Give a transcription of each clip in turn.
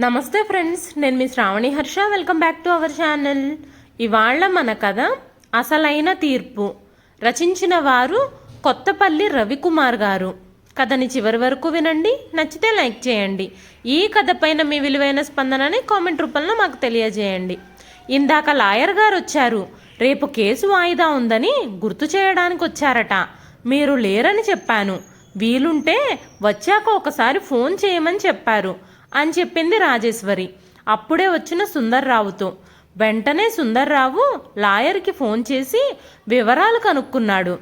నమస్తే ఫ్రెండ్స్ నేను మీ Sravani Harsha. Welcome back to our channel ఇవాళ మన కథ అసలైన తీర్పు. రచించిన వారు కొత్తపల్లి రవికుమార్ గారు. కథని చివరి వరకు వినండి నచ్చితే లైక్ చేయండి. ఈ కథ పైన మీ విలువైన స్పందనని కామెంట్ రూపంలో మాకు తెలియజేయండి. ఇందాక లాయర్ గారు వచ్చారు. రేపు కేసు వాయిదా ఉందని గుర్తు చేయడానికి వచ్చారట. మీరు లేరని చెప్పాను. వీలుంటే వచ్చాక ఒకసారి ఫోన్ చేయమని చెప్పారు. అని చెప్పింది రాజేశ్వరి. అప్పుడే వచ్చిన సుందర్రావుతో. వెంటనే సుందర్రావు లాయర్కి ఫోన్ చేసి వివరాలు కనుక్కున్నాడు.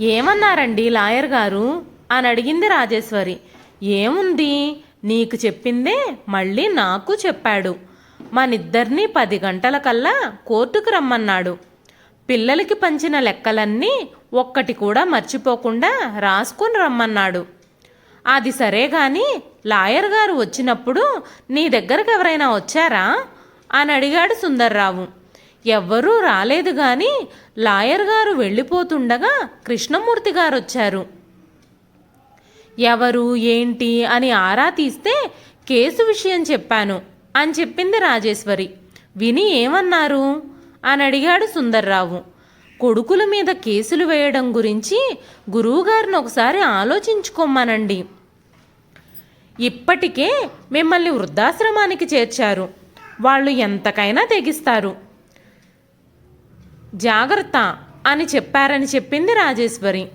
ఏమన్నారండి లాయర్ గారు? అని అడిగింది రాజేశ్వరి. ఏముంది? నీకు చెప్పిందే మళ్ళీ నాకు చెప్పాడు. మనిద్దరినీ పది గంటలకల్లా కోర్టుకు రమ్మన్నాడు. పిల్లలకి పంచిన లెక్కలన్నీ ఒక్కటి కూడా మర్చిపోకుండా రాసుకుని రమ్మన్నాడు. అది సరే గాని లాయర్ గారు వచ్చినప్పుడు నీ దగ్గరకు ఎవరైనా వచ్చారా? అని అడిగాడు సుందర్రావు. ఎవ్వరూ రాలేదు గాని లాయర్ గారు వెళ్ళిపోతుండగా కృష్ణమూర్తి గారు వచ్చారు ఎవరు ఏంటి అని ఆరా తీస్తే కేసు విషయం చెప్పాను అని చెప్పింది రాజేశ్వరి. విని ఏమన్నారు? అని అడిగాడు సుందర్రావు. కొడుకుల మీద కేసులు వేయడం గురించి గురువుగారిని ఒకసారి ఆలోచించుకోమ్మనండి ఇప్పటికే మిమ్మల్ని వృద్ధాశ్రమానికి చేర్చారు. వాళ్ళు ఎంతకైనా తెగిస్తారు. జాగ్రత్త అని చెప్పారని చెప్పింది రాజేశ్వరి.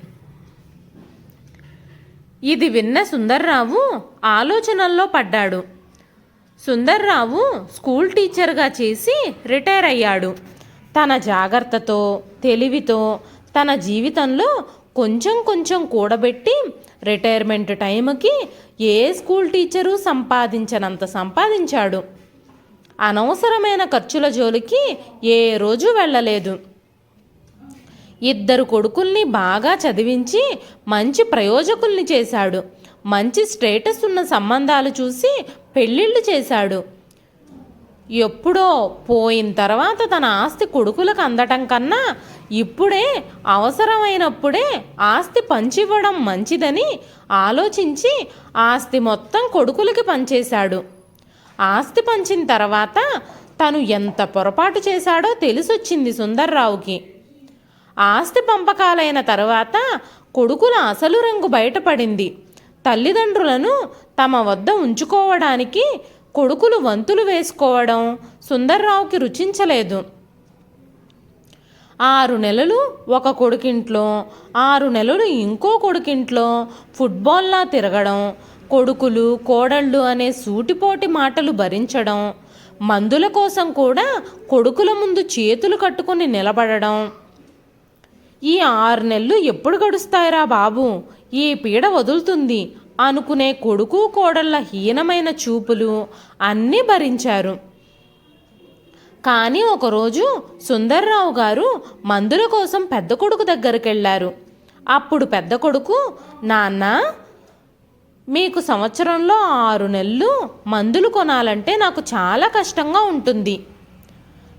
ఇది విన్న సుందర్రావు ఆలోచనల్లో పడ్డాడు. సుందర్రావు స్కూల్ టీచర్గా చేసి రిటైర్ అయ్యాడు. తన జాగ్రత్తతో తెలివితో తన జీవితంలో కొంచెం కొంచెం కూడబెట్టి రిటైర్మెంట్ టైంకి ఏ స్కూల్ టీచరు సంపాదించనంత సంపాదించాడు. అనవసరమైన ఖర్చుల జోలికి ఏ రోజు వెళ్ళలేదు. ఇద్దరు కొడుకుల్ని బాగా చదివించి మంచి ప్రయోజకుల్ని చేశాడు. మంచి స్టేటస్ ఉన్న సంబంధాలు చూసి పెళ్ళిళ్ళు చేశాడు. ఎప్పుడో పోయిన తర్వాత తన ఆస్తి కొడుకులకు అందటం కన్నా ఇప్పుడే అవసరమైనప్పుడే ఆస్తి పంచివ్వడం మంచిదని ఆలోచించి ఆస్తి మొత్తం కొడుకులకి పంచేశాడు. ఆస్తి పంచిన తర్వాత తను ఎంత పొరపాటు చేశాడో తెలిసొచ్చింది సుందర్రావుకి. ఆస్తి పంపకాలైన తర్వాత కొడుకుల అసలు రంగు బయటపడింది. తల్లిదండ్రులను తమ వద్ద ఉంచుకోవడానికి కొడుకులు వంతులు వేసుకోవడం సుందర్రావుకి రుచించలేదు. ఆరు నెలలు ఒక కొడుకింట్లో ఆరు నెలలు ఇంకో కొడుకింట్లో ఫుట్బాల్లా తిరగడం కొడుకులు కోడళ్ళు అనే సూటిపోటి మాటలు భరించడం మందుల కోసం కూడా కొడుకుల ముందు చేతులు కట్టుకొని నిలబడడం. ఈ ఆరు నెలలు ఎప్పుడు గడుస్తాయిరా బాబు? ఈ పీడ వదులుతుంది? అనుకునే కొడుకు కోడళ్ళ హీనమైన చూపులు అన్నీ భరించారు. కానీ ఒకరోజు సుందర్రావు గారు మందుల కోసం పెద్ద కొడుకు దగ్గరికి వెళ్ళారు అప్పుడు పెద్ద కొడుకు నాన్న మీకు సంవత్సరంలో ఆరు నెలలు మందులు కొనాలంటే నాకు చాలా కష్టంగా ఉంటుంది.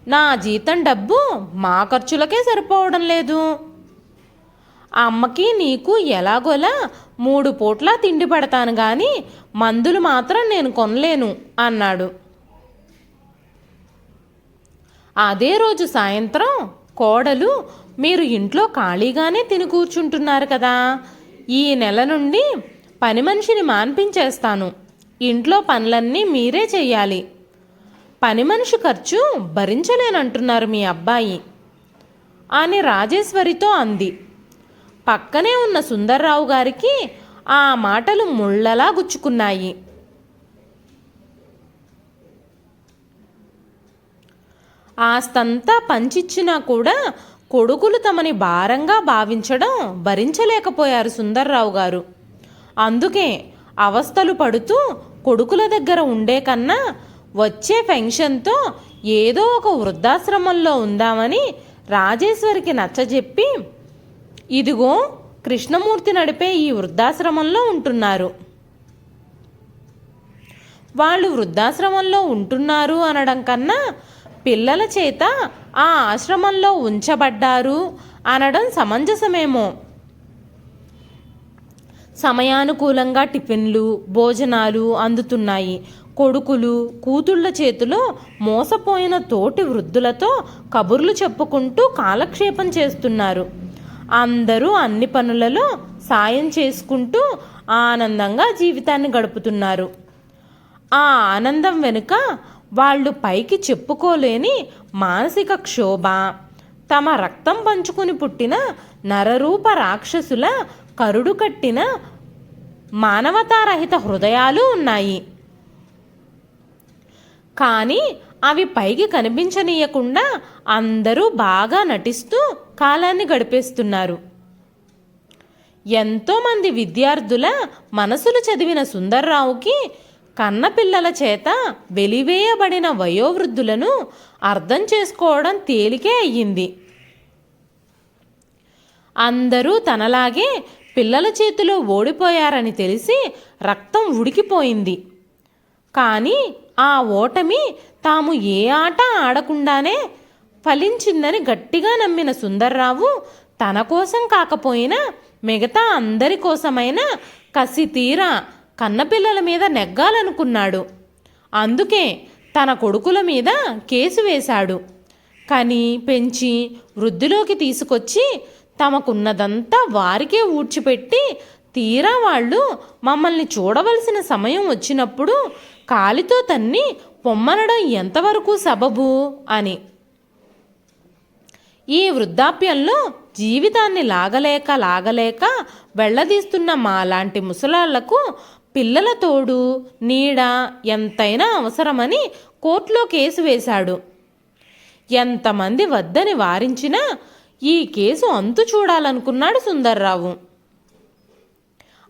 నా జీతం డబ్బు మా ఖర్చులకే సరిపోవడం లేదు. అమ్మకి నీకు ఎలాగోలా మూడు పూట్ల తిండి పెడతాను కానీ మందులు మాత్రం నేను కొనలేను అన్నాడు. అదే రోజు సాయంత్రం కోడలు మీరు ఇంట్లో ఖాళీగానే తిని కూర్చుంటున్నారు కదా ఈ నెల నుండి పని మనిషిని మాన్పించేస్తాను. ఇంట్లో పనులన్నీ మీరే చెయ్యాలి. పని మనిషి ఖర్చు భరించలేనంటున్నారు మీ అబ్బాయి అని రాజేశ్వరితో అంది. పక్కనే ఉన్న సుందర్రావు గారికి ఆ మాటలు ముళ్ళలా గుచ్చుకున్నాయి. ఆస్తంతా పంచిచ్చినా కూడా కొడుకులు తమని భారంగా భావించడం భరించలేకపోయారు సుందర్రావు గారు. అందుకే అవస్థలు పడుతూ కొడుకుల దగ్గర ఉండే కన్నా వచ్చే పెన్షన్తో ఏదో ఒక వృద్ధాశ్రమంలో ఉందామని రాజేశ్వరికి నచ్చజెప్పి ఇదిగో కృష్ణమూర్తి నడిపే ఈ వృద్ధాశ్రమంలో ఉంటున్నారు. వాళ్ళు వృద్ధాశ్రమంలో ఉంటున్నారు అనడం కన్నా పిల్లల చేత ఆ ఆశ్రమంలో ఉంచబడ్డారు అనడం సమంజసమేమో. సమయానుకూలంగా టిఫిన్లు భోజనాలు అందుతున్నాయి. కొడుకులు కూతుళ్ళ చేతిలో మోసపోయిన తోటి వృద్ధులతో కబుర్లు చెప్పుకుంటూ కాలక్షేపం చేస్తున్నారు. అందరూ అన్ని పనులలో సాయం చేసుకుంటూ ఆనందంగా జీవితాన్ని గడుపుతున్నారు. ఆ ఆనందం వెనుక వాళ్ళు పైకి చెప్పుకోలేని మానసిక క్షోభ తమ రక్తం పంచుకుని పుట్టిన నరరూప రాక్షసుల కరుడు కట్టిన మానవతారహిత హృదయాలు ఉన్నాయి. కానీ అవి పైకి కనిపించనీయకుండా అందరూ బాగా నటిస్తూ కాలాన్ని గడిపేస్తున్నారు. ఎంతోమంది విద్యార్థుల మనసులు చదివిన సుందర్రావుకి కన్నపిల్లల చేత వెలివేయబడిన వయోవృద్ధులను అర్థం చేసుకోవడం తేలికే అయ్యింది. అందరూ తనలాగే పిల్లల చేతిలో ఓడిపోయారని తెలిసి రక్తం ఉడికిపోయింది. కానీ ఆ ఓటమి తాము ఏ ఆట ఆడకుండానే ఫలించిందని గట్టిగా నమ్మిన సుందర్రావు తన కోసం కాకపోయినా మిగతా అందరి కోసమైనా కసి తీరా కన్నపిల్లల మీద నెగ్గాలనుకున్నాడు. అందుకే తన కొడుకుల మీద కేసు వేశాడు. కని పెంచి వృద్ధిలోకి తీసుకొచ్చి తమకున్నదంతా వారికే ఊడ్చిపెట్టి తీరా వాళ్ళు మమ్మల్ని చూడవలసిన సమయం వచ్చినప్పుడు కాలితో తన్ని పొమ్మనడం ఎంతవరకు సబబు అని ఈ వృద్ధాప్యంలో జీవితాన్ని లాగలేక లాగలేక వెళ్ళదీస్తున్న మాలాంటి ముసలాళ్ళకు పిల్లల తోడు నీడ ఎంతైనా అవసరమని కోర్టులో కేసు వేశాడు. ఎంతమంది వద్దని వారించినా ఈ కేసు అంతు చూడాలనుకున్నాడు సుందర్రావు.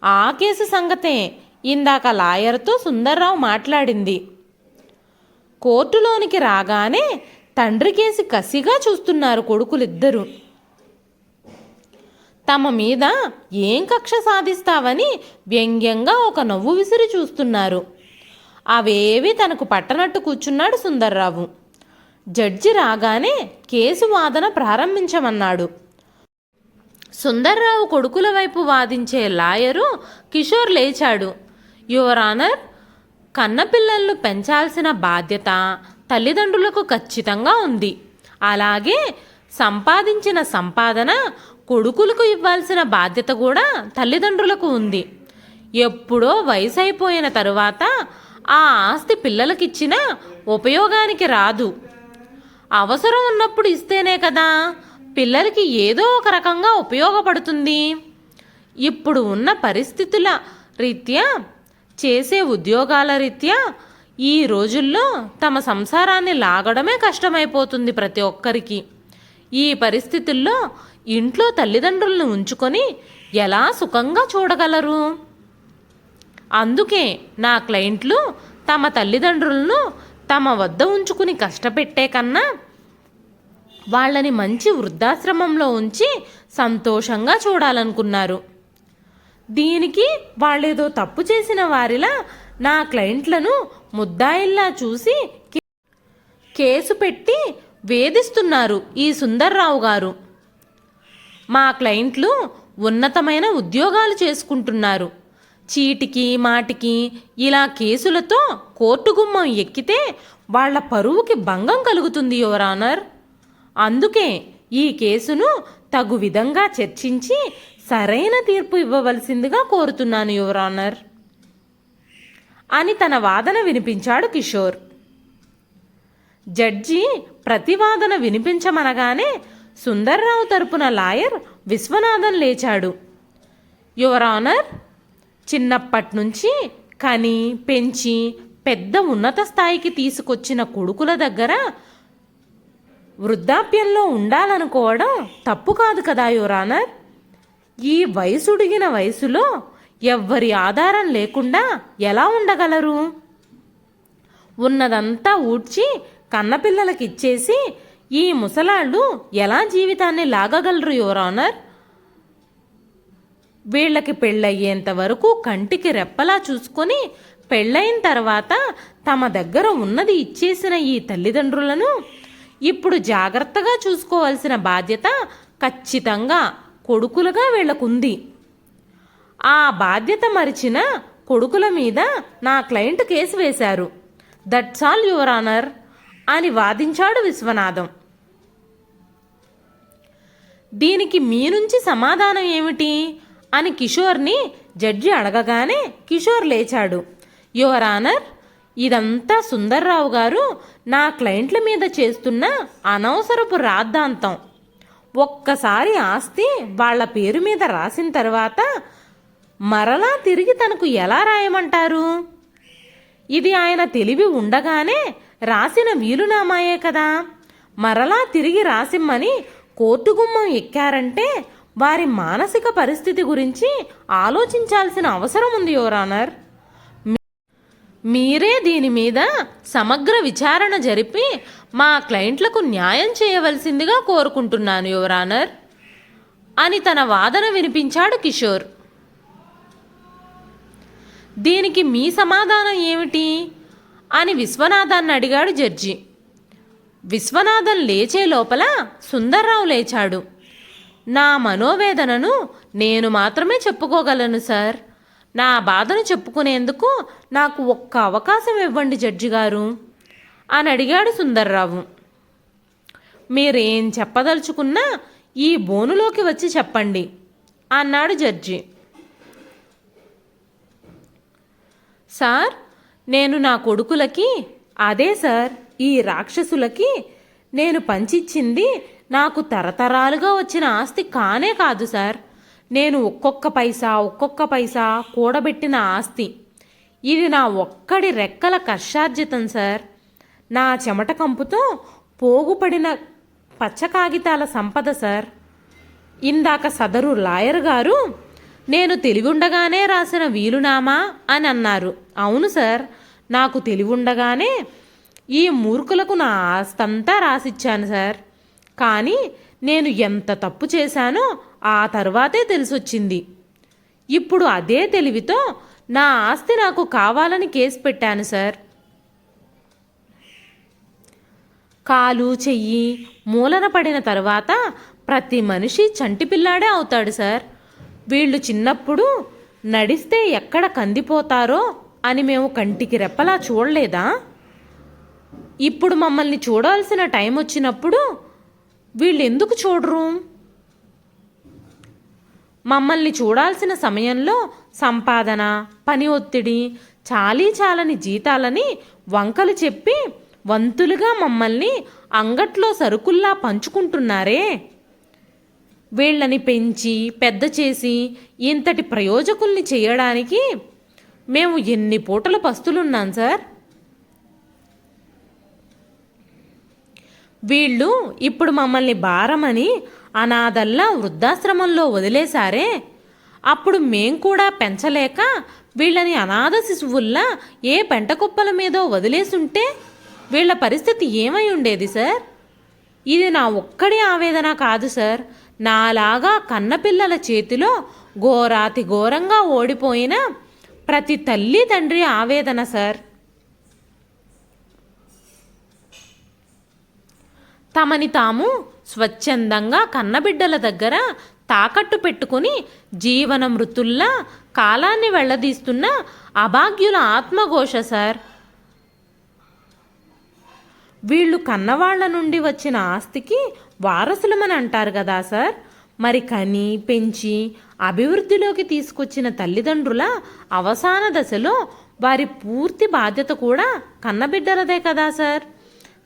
ఆ కేసు సంగతే ఇందాక లాయర్తో సుందర్రావు మాట్లాడింది. కోర్టులోనికి రాగానే తండ్రి కేసి కసిగా చూస్తున్నారు కొడుకులిద్దరూ. తమ మీద ఏం కక్ష సాధిస్తావని వ్యంగ్యంగా ఒక నవ్వు విసిరి చూస్తున్నారు. అవేవి తనకు పట్టనట్టు కూర్చున్నాడు సుందర్రావు. జడ్జి రాగానే కేసు వాదన ప్రారంభించమన్నాడు. సుందర్రావు కొడుకుల వైపు వాదించే లాయరు కిషోర్ లేచాడు. యువర్ ఆనర్ కన్నపిల్లలను పెంచాల్సిన బాధ్యత తల్లిదండ్రులకు ఖచ్చితంగా ఉంది. అలాగే సంపాదించిన సంపాదన కొడుకులకు ఇవ్వాల్సిన బాధ్యత కూడా తల్లిదండ్రులకు ఉంది. ఎప్పుడో వయసు అయిపోయిన తరువాత ఆ ఆస్తి పిల్లలకిచ్చినా ఉపయోగానికి రాదు. అవసరం ఉన్నప్పుడు ఇస్తేనే కదా పిల్లలకి ఏదో ఒక రకంగా ఉపయోగపడుతుంది. ఇప్పుడు ఉన్న పరిస్థితుల రీత్యా చేసే ఉద్యోగాల రీత్యా ఈ రోజుల్లో తమ సంసారాన్ని లాగడమే కష్టమైపోతుంది ప్రతి ఒక్కరికి. ఈ పరిస్థితుల్లో ఇంట్లో తల్లిదండ్రులను ఉంచుకొని ఎలా సుఖంగా చూడగలరు? అందుకే నా క్లయింట్లు తమ తల్లిదండ్రులను తమ వద్ద ఉంచుకుని కష్టపెట్టే కన్నా వాళ్ళని మంచి వృద్ధాశ్రమంలో ఉంచి సంతోషంగా చూడాలనుకున్నారు. దీనికి వాళ్ళేదో తప్పు చేసిన వారిలా నా క్లయింట్లను ముద్దాయిల్లా చూసి కేసు పెట్టి వేధిస్తున్నారు ఈ సుందర్రావు గారు. మా క్లయింట్లు ఉన్నతమైన ఉద్యోగాలు చేసుకుంటున్నారు. చీటికి మాటికి ఇలా కేసులతో కోర్టు గుమ్మం ఎక్కితే వాళ్ళ పరువుకి భంగం కలుగుతుంది యువరానర్ అందుకే ఈ కేసును తగు విధంగా చర్చించి సరైన తీర్పు ఇవ్వవలసిందిగా కోరుతున్నాను యువరానర్ అని తన వాదన వినిపించాడు కిషోర్. జడ్జి ప్రతివాదన వినిపించమనగానే సుందర్రావు తరపున లాయర్ విశ్వనాథన్ లేచాడు. యువర్ ఆనర్ చిన్నప్పటి నుంచి కని పెంచి పెద్ద ఉన్నత స్థాయికి తీసుకొచ్చిన కొడుకుల దగ్గర వృద్ధాప్యంలో ఉండాలనుకోవడం తప్పు కాదు కదా యువరానర్ ఈ వయసుడిగిన వయసులో ఎవ్వరి ఆధారం లేకుండా ఎలా ఉండగలరు? ఉన్నదంతా ఊడ్చి కన్నపిల్లలకి ఇచ్చేసి ఈ ముసలాళ్ళు ఎలా జీవితాన్ని లాగగలరు యువర్ ఆనర్? వీళ్ళకి పెళ్ళయ్యేంత వరకు కంటికి రెప్పలా చూసుకొని పెళ్ళయిన తర్వాత తమ దగ్గర ఉన్నది ఇచ్చేసిన ఈ తల్లిదండ్రులను ఇప్పుడు జాగ్రత్తగా చూసుకోవాల్సిన బాధ్యత ఖచ్చితంగా కొడుకులుగా వీళ్ళకుంది. ఆ బాధ్యత మరిచిన కొడుకుల మీద నా క్లయింట్ కేసు వేశారు. దట్స్ ఆల్ యువర్ ఆనర్ అని వాదించాడు విశ్వనాథం. దీనికి మీ నుంచి సమాధానం ఏమిటి? అని కిషోర్ని జడ్జి అడగగానే కిషోర్ లేచాడు. యువర్ ఆనర్ ఇదంతా సుందర్రావు గారు నా క్లయింట్ల మీద చేస్తున్న అనవసరపు రాద్ధాంతం. ఒక్కసారి ఆస్తి వాళ్ళ పేరు మీద రాసిన తర్వాత మరలా తిరిగి తనకు ఎలా రాయమంటారు? ఇది ఆయన తెలివి ఉండగానే రాసిన వీలునామాయే కదా. మరలా తిరిగి రాసిమ్మని కోర్టు గుమ్మం ఎక్కారంటే వారి మానసిక పరిస్థితి గురించి ఆలోచించాల్సిన అవసరం ఉంది యువరానర్ మీరే దీని మీద సమగ్ర విచారణ జరిపి మా క్లయింట్లకు న్యాయం చేయవలసిందిగా కోరుకుంటున్నాను యువరానర్ అని తన వాదన వినిపించాడు కిషోర్. దీనికి మీ సమాధానం ఏమిటి? అని విశ్వనాథాన్ని అడిగాడు జడ్జి. విశ్వనాథన్ లేచే లోపల సుందర్రావు లేచాడు. నా మనోవేదనను నేను మాత్రమే చెప్పుకోగలను సార్. నా బాధను చెప్పుకునేందుకు నాకు ఒక్క అవకాశం ఇవ్వండి జడ్జి గారు అని అడిగాడు సుందర్రావు. మీరేం చెప్పదలుచుకున్నా ఈ బోనులోకి వచ్చి చెప్పండి అన్నాడు జడ్జి. సార్ నేను నా కొడుకులకి అదే సార్ ఈ రాక్షసులకి నేను పంచిచ్చింది నాకు తరతరాలుగా వచ్చిన ఆస్తి కానే కాదు సార్. నేను ఒక్కొక్క పైసా ఒక్కొక్క పైసా కూడబెట్టిన ఆస్తి. ఇది నా ఒక్కడి రెక్కల కర్షార్జితం సార్. నా చెమట కంపుతో పోగుపడిన పచ్చ కాగితాల సంపద సార్. ఇందాక సదరు లాయర్ గారు నేను తెలివుండగానే రాసిన వీలునామా అని అన్నారు. అవును సార్ నాకు తెలివుండగానే ఈ మూర్ఖులకు నా ఆస్తంతా రాసిచ్చాను సార్. కానీ నేను ఎంత తప్పు చేశానో ఆ తర్వాతే తెలిసొచ్చింది. ఇప్పుడు అదే తెలివితో నా ఆస్తి నాకు కావాలని కేసు పెట్టాను సార్. కాలు చెయ్యి మూలన పడిన తర్వాత ప్రతి మనిషి చంటి పిల్లాడే అవుతాడు సార్. వీళ్ళు చిన్నప్పుడు నడిస్తే ఎక్కడ కందిపోతారో అని మేము కంటికి రెప్పలా చూడలేదా? ఇప్పుడు మమ్మల్ని చూడాల్సిన టైం వచ్చినప్పుడు వీళ్ళు ఎందుకు చూడరు? మమ్మల్ని చూడాల్సిన సమయంలో సంపాదన పని ఒత్తిడి చాలీ చాలని జీతాలని వంకలు చెప్పి వంతులుగా మమ్మల్ని అంగట్లో సరుకుల్లా పంచుకుంటున్నారే. వీళ్ళని పెంచి పెద్ద చేసి ఇంతటి ప్రయోజకుల్ని చేయడానికి మేము ఎన్ని పూటల పస్తులున్నాం సార్? వీళ్ళు ఇప్పుడు మమ్మల్ని భారమని అనాథల్లా వృద్ధాశ్రమంలో వదిలేశారే. అప్పుడు మేం కూడా పెంచలేక వీళ్ళని అనాథ శిశువుల్లా ఏ పెంటకుప్పల మీదో వదిలేసుంటే వీళ్ళ పరిస్థితి ఏమై ఉండేది సార్? ఇది నా ఒక్కడి ఆవేదన కాదు సార్. నాలాగా కన్నపిల్లల చేతిలో ఘోరాతి ఘోరంగా ఓడిపోయిన ప్రతి తల్లి తండ్రి ఆవేదన సార్. తమని తాము స్వచ్ఛందంగా కన్నబిడ్డల దగ్గర తాకట్టు పెట్టుకుని జీవన మృతుల్లా కాలాన్ని వెళ్ళదీస్తున్న అభాగ్యుల ఆత్మఘోష సార్. వీళ్ళు కన్నవాళ్ళ నుండి వచ్చిన ఆస్తికి వారసులమని అంటారు కదా సార్? మరి కని పెంచి అభివృద్ధిలోకి తీసుకొచ్చిన తల్లిదండ్రుల అవసాన దశలో వారి పూర్తి బాధ్యత కూడా కన్నబిడ్డలదే కదా సార్?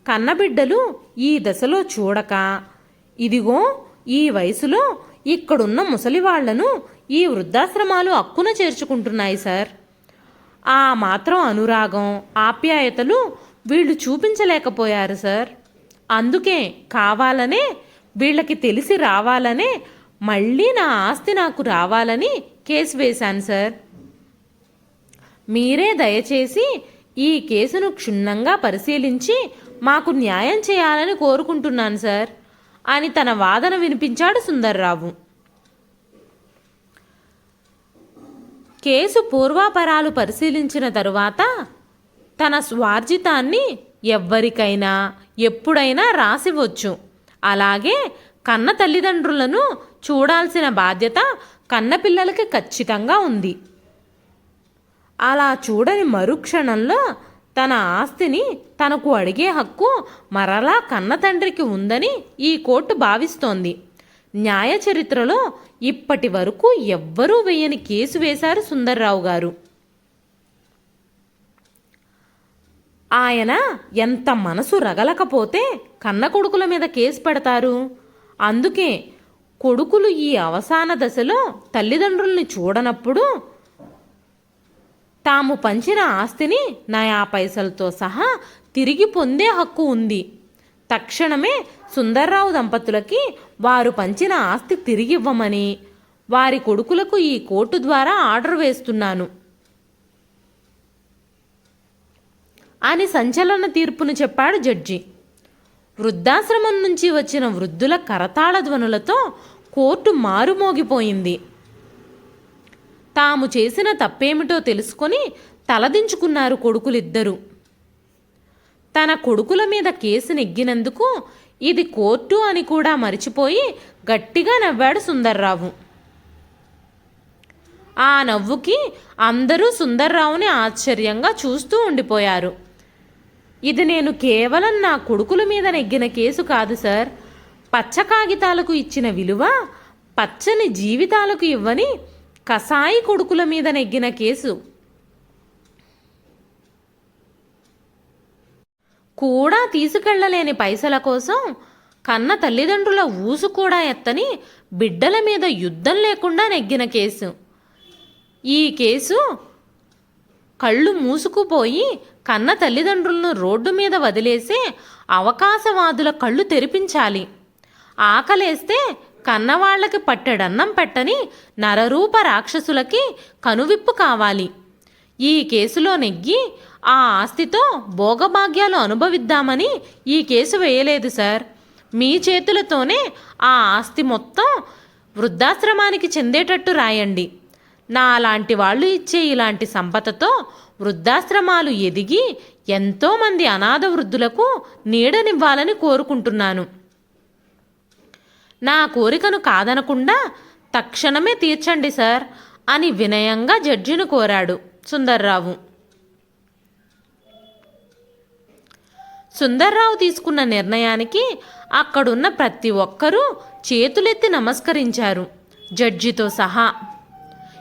కన్నబిడ్డలు ఈ దశలో చూడక ఇదిగో ఈ వయసులో ఇక్కడున్న ముసలివాళ్ళను ఈ వృద్ధాశ్రమాలు అక్కున చేర్చుకుంటున్నాయి సార్. ఆ మాత్రం అనురాగం ఆప్యాయతలు వీళ్ళు చూపించలేకపోయారు సార్. అందుకే కావాలనే వీళ్ళకి తెలిసి రావాలనే మళ్ళీ నా ఆస్తి నాకు రావాలని కేసు వేశాను సార్. మీరే దయచేసి ఈ కేసును క్షుణ్ణంగా పరిశీలించి మాకు న్యాయం చేయాలని కోరుకుంటున్నాను సార్. అని తన వాదన వినిపించాడు సుందర్రావు. కేసు పూర్వాపరాలు పరిశీలించిన తరువాత తన స్వార్జితాన్ని ఎవ్వరికైనా ఎప్పుడైనా రాసివచ్చు అలాగే కన్న తల్లిదండ్రులను చూడాల్సిన బాధ్యత కన్నపిల్లలకి ఖచ్చితంగా ఉంది. అలా చూడని మరుక్షణంలో తన ఆస్తిని తనకు అడిగే హక్కు మరలా కన్న తండ్రికి ఉందని ఈ కోర్టు భావిస్తోంది. న్యాయ చరిత్రలో ఇప్పటి వరకు ఎవ్వరూ వేయని కేసు వేశారు సుందర్రావు గారు. ఆయన ఎంత మనసు రగలకపోతే కన్న కొడుకుల మీద కేసు పెడతారు. అందుకే కొడుకులు ఈ అవసాన దశలో తల్లిదండ్రుల్ని చూడనప్పుడు తాము పంచిన ఆస్తిని నయా పైసలతో సహా తిరిగి పొందే హక్కు ఉంది. తక్షణమే సుందర్రావు దంపతులకి వారు పంచిన ఆస్తి తిరిగివ్వమని వారి కొడుకులకు ఈ కోర్టు ద్వారా ఆర్డర్ వేస్తున్నాను. అని సంచలన తీర్పును చెప్పాడు జడ్జి. వృద్ధాశ్రమం నుంచి వచ్చిన వృద్ధుల కరతాళ ధ్వనులతో కోర్టు మారుమోగిపోయింది. తాము చేసిన తప్పేమిటో తెలుసుకొని తలదించుకున్నారు కొడుకులిద్దరూ. తన కొడుకుల మీద కేసు నెగ్గినందుకు ఇది కోర్టు అని కూడా మరిచిపోయి గట్టిగా నవ్వాడు సుందర్రావు. ఆ నవ్వుకి అందరూ సుందర్రావుని ఆశ్చర్యంగా చూస్తూ ఉండిపోయారు. ఇది నేను కేవలం నా కొడుకుల మీద నెగ్గిన కేసు కాదు సార్. పచ్చ కాగితాలకు ఇచ్చిన విలువ పచ్చని జీవితాలకు ఇవ్వని కసాయి కొడుకుల మీద నెగ్గిన కేసు. కూడా తీసుకెళ్ళలేని పైసల కోసం కన్న తల్లిదండ్రుల ఊసు కూడా ఎత్తని బిడ్డల మీద యుద్ధం లేకుండా నెగ్గిన కేసు. ఈ కేసు కళ్ళు మూసుకుపోయి కన్న తల్లిదండ్రులను రోడ్డు మీద వదిలేసే అవకాశవాదుల కళ్ళు తెరిపించాలి. ఆకలేస్తే కన్నవాళ్ళకి పట్టెడన్నం పెట్టని నరరూప రాక్షసులకి కనువిప్పు కావాలి. ఈ కేసులో నెగ్గి ఆ ఆస్తితో భోగభాగ్యాలు అనుభవిద్దామని ఈ కేసు వేయలేదు సార్. మీ చేతులతోనే ఆ ఆస్తి మొత్తం వృద్ధాశ్రమానికి చెందేటట్టు రాయండి. నా అలాంటి వాళ్ళు ఇచ్చే ఇలాంటి సంపదతో వృద్ధాశ్రమాలు ఎదిగి ఎంతోమంది అనాథ వృద్ధులకు నీడనివ్వాలని కోరుకుంటున్నాను. నా కోరికను కాదనకుండా తక్షణమే తీర్చండి సార్ అని వినయంగా జడ్జిని కోరాడు సుందర్రావు. సుందర్రావు తీసుకున్న నిర్ణయానికి అక్కడున్న ప్రతి ఒక్కరూ చేతులెత్తి నమస్కరించారు. జడ్జితో సహా